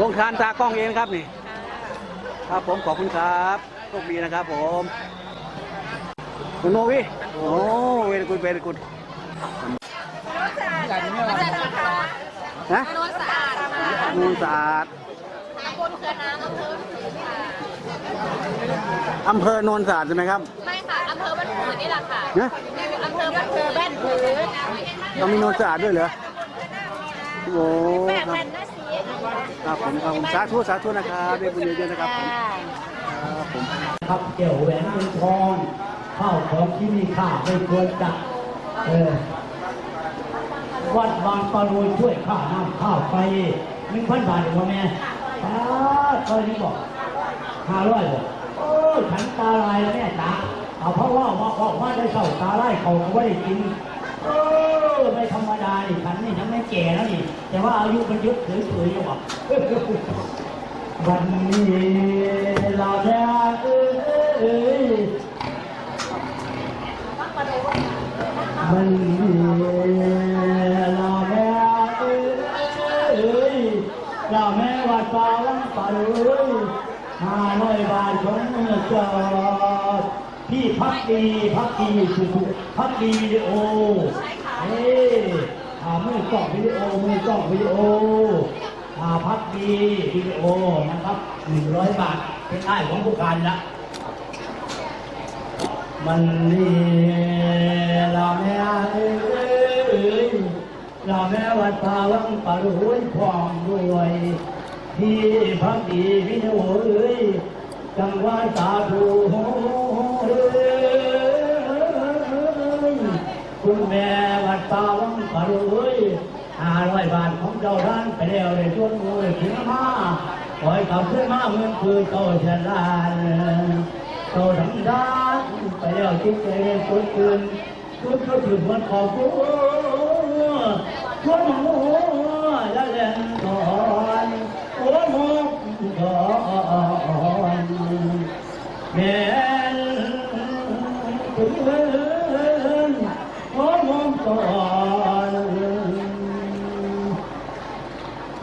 ลงทานตากล้องเองครับนี่ ครับผมขอบคุณครับโชคดีนะครับผมคุณโนวิโอ้เวรกุลเวรกุลนะโนนสะอาดค่ะนูนสะอาดตำบลเขื่อนน้ำอำเภอค่ะอำเภอโนนสะอาดใช่ไหมครับ ไม่ค่ะอำเภอบ้านผือนี่แหละค่ะนะอำเภอบ้านผือบ้านผือเรามีโนนสะอาดด้วยเหรอ โอ้แปดครับพันนะสี ครับผมครับผมสาธุสาธุนะครับได้บุญเยอะๆนะครับผมครับผมครับเกี่ยวแหวนเงินทองข้าวของที่มีค่าไม่ควรจะเออวัดบางปะรูช่วยค่าน้ำข้าวไฟหนึ่งพันบาทเองวะแม่ป้าเคยนี่บอกห้าร้อยบอกโอ้ยฉันตาลายแล้วแม่จ๋าเอาเพราะว่าว่าว่าว่าได้เข้าตาไล่เขาก็ไม่ได้กินเออไม่ ธรรมดาดิฉันนี่ฉันไม่แก่แล้วนี่ แต่ว่าอายุมันเยอะเฉยๆอยู่บอกวันนี้เราได้เอ้ยมันนี้เราแม่เอ้ยเราแม่วัดป่าลังป่าเอ้ยห้าร้อยบาทของเมื่อจอดพี่พักดีพักดีสุดพักดีโอเอ้ย มือกล้องวิดีโอมือกล้องวิดีโออาพักดีวิดีโอนะครับหนึ่งร้อยบาทเป็นได้ของผู้การละมันนี่เราแม่เอ้ยเราแม่วัดพาวังปะรวยพร้อมด้วยที่พักดีวิดีโอเอ้ยจังหวะสาธุเอ้ยคุณแม่วัดตาวังปะรวยห้า ร้อยบาทของเจ้าท่านไปแล้วในช่วงมือถึงมาปล่อยกลับขึ้นมาเมืองคือเจ้าเชลานเจ้าทำด้านไปแล้วจิตใจเรียนสุดคืนสุดก็ถึงวันขอบคุณชวนหัวและเล่นก่อนโอ้โหกก่อนแม่นถึงเ